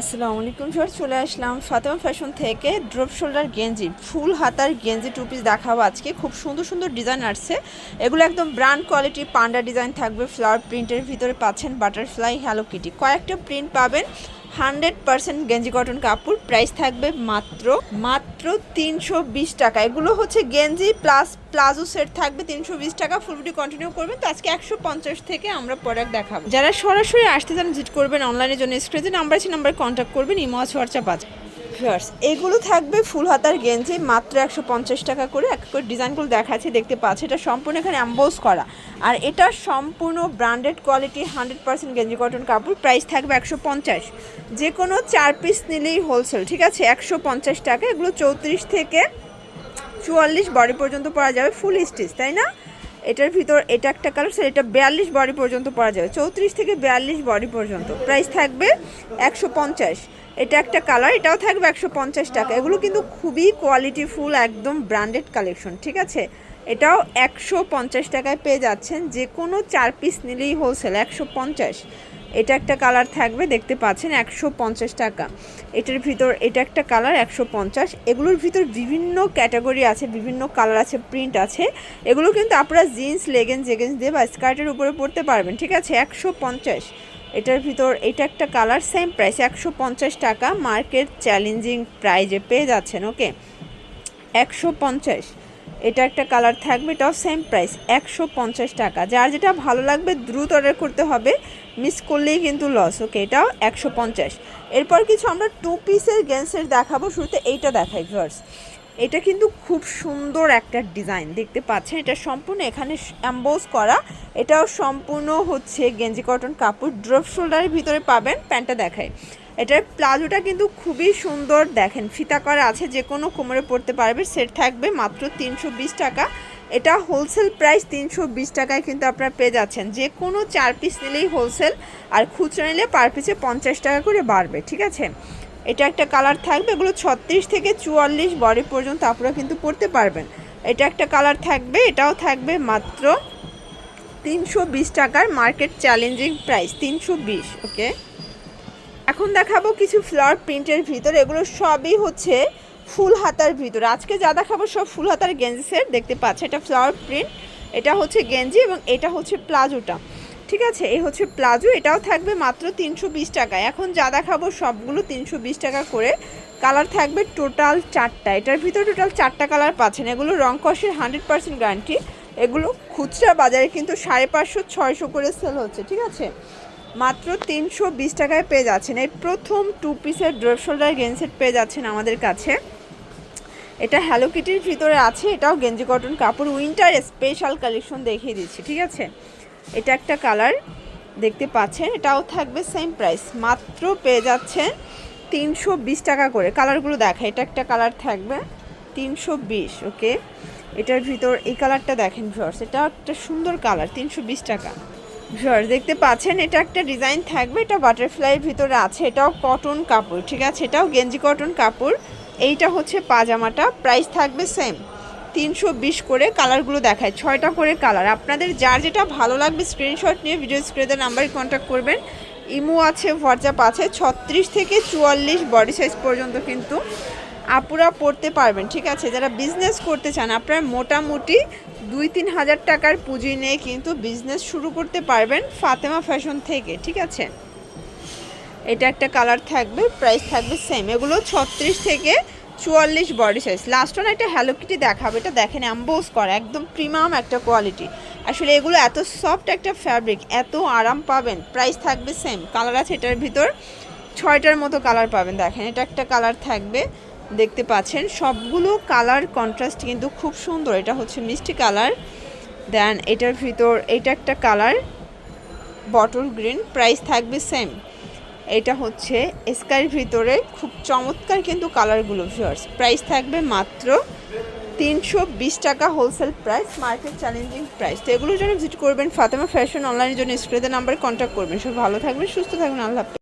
আসসালামু আলাইকুম সর চলে আসলাম ফাতেমা ফ্যাশন থেকে ড্রপ শোল্ডার গেঞ্জি, ফুল হাতার গেঞ্জি টু পিস দেখাবো আজকে। খুব সুন্দর সুন্দর ডিজাইন আসছে। এগুলো একদম ব্র্যান্ড কোয়ালিটি পান্ডা ডিজাইন থাকবে ফ্লাওয়ার প্রিন্টের ভিতরে পাচ্ছেন বাটারফ্লাই হ্যালো কিটি কয়েকটা প্রিন্ট পাবেন। হান্ড্রেড পার্সেন্ট গেঞ্জি কটন কাপড় প্রাইস থাকবে মাত্র মাত্র তিনশো বিশ টাকা। এগুলো হচ্ছে গেঞ্জি প্লাস প্লাজো সেট থাকবে তিনশো বিশ টাকা। ফুলবুটি কন্টিনিউ করবেন। তো আজকে একশো পঞ্চাশ থেকে আমরা প্রোডাক্ট দেখাবো। যারা সরাসরি আসতে চান ভিজিট করবেন অনলাইনের জন্য। স্ক্রিনে নাম্বার আছে নাম্বার কন্ট্যাক্ট করবেন। ইমো হোয়াটসঅ্যাপ আছে। ভিউয়ার্স, এগুলো থাকবে ফুল হাতার গেঞ্জি, মাত্র একশো পঞ্চাশ টাকা করে। এক করে ডিজাইনগুলো দেখাচ্ছে, দেখতে পাচ্ছি। এটা সম্পূর্ণ এখানে অ্যাম্বোজ করা। আর এটা সম্পূর্ণ ব্র্যান্ডেড কোয়ালিটি হান্ড্রেড পার্সেন্ট গেঞ্জি কটন কাপড়। প্রাইস থাকবে একশো পঞ্চাশ। যে কোনো চার পিস নিলেই হোলসেল ঠিক আছে? একশো পঞ্চাশ টাকা। এগুলো চৌত্রিশ থেকে চুয়াল্লিশ বডি পর্যন্ত পরা যাবে ফুল স্টিচ তাই না? এটার ভিতর এটা একটা কালার স্যার এটা বিয়াল্লিশ বডি পর্যন্ত পরা যাবে। চৌত্রিশ থেকে বিয়াল্লিশ বডি পর্যন্ত। প্রাইস থাকবে একশো পঞ্চাশ। এটা একটা কালার এটাও থাকবে একশো পঞ্চাশ টাকা। এগুলো কিন্তু খুবই কোয়ালিটি ফুল একদম ব্র্যান্ডেড কালেকশন ঠিক আছে? এটাও একশো পঞ্চাশ টাকায় পেয়ে যাচ্ছেন। যে কোনো চার পিস নিলেই হোলসেল একশো পঞ্চাশ। এটা একটা কালার থাকবে, দেখতে পাচ্ছেন, একশো পঞ্চাশ টাকা। এটার ভিতর, এটা একটা কালার একশো পঞ্চাশ। এগুলোর ভিতর বিভিন্ন ক্যাটাগরি আছে, বিভিন্ন কালার আছে প্রিন্ট আছে। এগুলো কিন্তু আপনারা জিন্স লেগেন্স জেগেন্স দিয়ে বা স্কার্টের উপরে পরতে পারবেন, ঠিক আছে? একশো পঞ্চাশ। এটার ভিতর, এটা একটা কালার সেম প্রাইস একশো পঞ্চাশ টাকা মার্কেট চ্যালেঞ্জিং প্রাইজে পেয়ে যাচ্ছেন ওকে একশো পঞ্চাশ, এটা একটা কালার থাকবে, এটাও সেম প্রাইস একশো পঞ্চাশ টাকা। যার যেটা ভালো লাগবে, দ্রুত অর্ডার করতে হবে মিস করলেই কিন্তু লস ওকে এটাও একশো পঞ্চাশ। এরপর কিছু আমরা টু পিসের গেন্সের দেখাবো, শুরুতে এইটা দেখাই ভার্স এটা কিন্তু খুব সুন্দর একটা ডিজাইন, দেখতে পাচ্ছেন? এটা সম্পূর্ণ এখানে অ্যাম্বোজ করা। এটাও সম্পূর্ণ হচ্ছে গেঞ্জি কটন কাপড় ড্রপ শোল্ডারের ভিতরে পাবেন প্যান্টটা দেখায়। এটার প্লাজোটা কিন্তু খুবই সুন্দর, দেখেন, ফিতা করা আছে যে কোনো কোমরে পড়তে পারবে, সেট থাকবে মাত্র তিনশো বিশ টাকা। এটা হোলসেল প্রাইস তিনশো বিশ টাকায় কিন্তু আপনারা পেয়ে যাচ্ছেন। যে কোনো চার পিস নিলেই হোলসেল আর খুচরা নিলে পার পিসে পঞ্চাশ টাকা করে বাড়বে, ঠিক আছে? এটা একটা কালার থাকবে, এগুলো ছত্রিশ থেকে চুয়াল্লিশ বডি পর্যন্ত আপনারা কিন্তু পড়তে পারবেন। এটা একটা কালার থাকবে, এটাও থাকবে মাত্র তিনশো বিশ টাকার মার্কেট চ্যালেঞ্জিং প্রাইস, তিনশো বিশ, ওকে? এখন দেখাবো কিছু ফ্লাওয়ার প্রিন্টের ভিতর, এগুলো সবই হচ্ছে ফুল হাতার ভিতর। আজকে যা দেখাবো সব ফুল হাতার গেঞ্জি সেট, দেখতে পাচ্ছে এটা ফ্লাওয়ার প্রিন্ট, এটা হচ্ছে গেঞ্জি এবং এটা হচ্ছে প্লাজোটা। ঠিক আছে, এই হচ্ছে প্লাজো, এটাও থাকবে মাত্র তিনশো বিশ টাকায় এখন যা দেখাবো সবগুলো তিনশো বিশ টাকা করে। কালার থাকবে টোটাল চারটা। এটার ভিতর টোটাল চারটা কালার পাচ্ছেন। এগুলো রং কষের হান্ড্রেড পার্সেন্ট গ্যারান্টি। এগুলো খুচরা বাজারে কিন্তু সাড়ে পাঁচশো, ছয়শো করে সেল হচ্ছে, ঠিক আছে? মাত্র তিনশো বিশ টাকায় পেয়ে যাচ্ছেন। এই প্রথম টু পিসের ড্রপ শোল্ডার গেঞ্জেট পেয়ে যাচ্ছেন আমাদের কাছে। এটা হ্যালো কিটির ভিতরে আছে, এটাও গেঞ্জি কটন কাপড় উইন্টার স্পেশাল কালেকশন দেখিয়ে দিচ্ছি, ঠিক আছে? এটা একটা কালার, দেখতে পাচ্ছেন, এটাও থাকবে সেম প্রাইস মাত্র পেয়ে যাচ্ছে তিনশো বিশ টাকা করে। কালারগুলো দেখা এটা একটা কালার থাকবে তিনশো বিশ, ওকে? এটার ভিতর এই কালারটা দেখেন ভিউয়ার্স এটা একটা সুন্দর কালার, তিনশো বিশ টাকা। ভিউয়ার্স দেখতে পাচ্ছেন, এটা একটা ডিজাইন থাকবে, এটা বাটারফ্লাইয়ের ভিতরে আছে, এটাও কটন কাপড়, ঠিক আছে? এটাও গেঞ্জি কটন কাপড়, এইটা হচ্ছে পাজামাটা প্রাইস থাকবে সেম তিনশো বিশ করে কালারগুলো দেখায়। ছয়টা করে কালার। আপনাদের যার যেটা ভালো লাগবে স্ক্রিনশট নিয়ে ভিডিও স্ক্রিনের নাম্বারে কন্ট্যাক্ট করবেন। ইমো আছে হোয়াটসঅ্যাপ আছে, ছত্রিশ থেকে চুয়াল্লিশ বডি সাইজ পর্যন্ত কিন্তু আপুরা পড়তে পারবেন, ঠিক আছে? যারা বিজনেস করতে চান, আপনারা মোটামুটি দুই তিন হাজার টাকার পুঁজি নিয়ে কিন্তু বিজনেস শুরু করতে পারবেন ফাতেমা ফ্যাশন থেকে, ঠিক আছে? এটা একটা কালার থাকবে প্রাইস থাকবে সেম এগুলো ছত্রিশ থেকে চুয়াল্লিশ বডি সাইজ লাস্ট ওয়ান একটা হ্যালো কিটি দেখাবে। এটা দেখেন অ্যাম্বোজ করা, একদম প্রিমিয়াম একটা কোয়ালিটি আসলে এগুলো এত সফট একটা ফ্যাব্রিক এত আরাম পাবেন। প্রাইস থাকবে সেম কালার আছে এটার ভিতর। ছয়টার মতো কালার পাবেন। দেখেন, এটা একটা কালার থাকবে। দেখতে পাচ্ছেন, সবগুলো কালার কন্ট্রাস্ট কিন্তু খুব সুন্দর। এটা হচ্ছে মিষ্টি কালার দেন এটার ভিতর, এটা একটা কালার বটল গ্রিন প্রাইস থাকবে সেম এটা হচ্ছে স্কাইয়ের ভিতরে খুব চমৎকার কিন্তু কালারগুলো ভিউয়ার্স প্রাইস থাকবে মাত্র তিনশো বিশ টাকা wholesale price market challenging price তো এগুলোর জন্য ভিজিট করবেন ফাতেমা ফ্যাশন অনলাইনের জন্য স্ক্রিনের নাম্বারে কন্ট্যাক্ট করবেন। সব ভালো থাকবেন, সুস্থ থাকবেন, আল্লাহ।